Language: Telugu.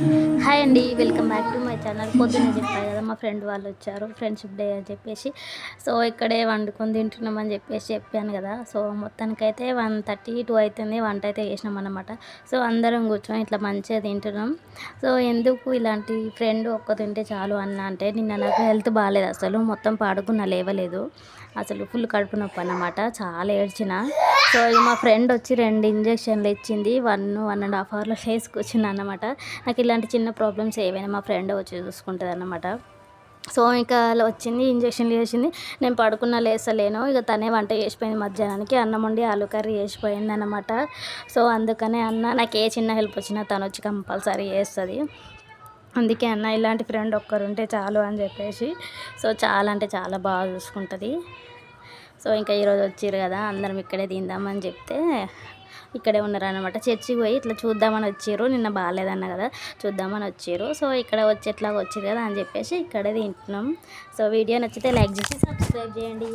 హాయ్ అండి welcome back to my channel. పొద్దున్న చెప్పారు కదా మా ఫ్రెండ్ వాళ్ళు వచ్చారు ఫ్రెండ్షిప్ డే అని చెప్పేసి. సో ఇక్కడే వండుకొని తింటున్నామని చెప్పేసి చెప్పాను కదా. సో మొత్తానికైతే వన్ థర్టీ టూ అవుతుంది వంట అయితే చేసినాం అనమాట సో అందరం కూర్చొని ఇట్లా మంచిగా తింటున్నాం. సో ఎందుకు ఇలాంటి ఫ్రెండ్ ఒక్క తింటే చాలు అన్న అంటే నిన్న నాకు హెల్త్ బాగాలేదు అసలు మొత్తం పాడుకున్న లేవలేదు. అసలు ఫుల్ కడుపు నొప్పి అనమాట చాలా ఏడ్చిన. సో మా ఫ్రెండ్ వచ్చి రెండు ఇంజక్షన్లు ఇచ్చింది వన్ వన్ అండ్ హాఫ్ అవర్లో వేసుకొచ్చింది అనమాట నాకు ఇలాంటి చిన్న ప్రాబ్లమ్స్ ఏవైనా మా ఫ్రెండ్ వచ్చి చూసుకుంటుంది అన్నమాట సో ఇంకా అలా వచ్చింది ఇంజక్షన్లు చేసింది. నేను పడుకున్న లేసలేను ఇక తనే వంట చేసిపోయింది మధ్యాహ్నానికి. అన్నం వండి ఆలు కర్రీ చేసిపోయింది అనమాట సో అందుకనే అన్న నాకు ఏ చిన్న హెల్ప్ వచ్చినా తను వచ్చి కంపల్సరీ చేస్తుంది. అందుకే అన్న ఇలాంటి ఫ్రెండ్ ఒక్కరుంటే చాలు అని చెప్పేసి. సో చాలా అంటే చాలా బాగా చూసుకుంటుంది. సో ఇంకా ఈరోజు వచ్చిర్రు కదా అందరం ఇక్కడే తిందామని చెప్తే ఇక్కడే ఉన్నారనమాట చర్చికి పోయి ఇట్లా చూద్దామని వచ్చారు నిన్న బాగాలేదన్న కదా చూద్దామని వచ్చారు. సో ఇక్కడ వచ్చేట్లాగా వచ్చారు కదా అని చెప్పేసి ఇక్కడే తింటున్నాం. సో వీడియో నచ్చితే లైక్ చేసి సబ్స్క్రైబ్ చేయండి.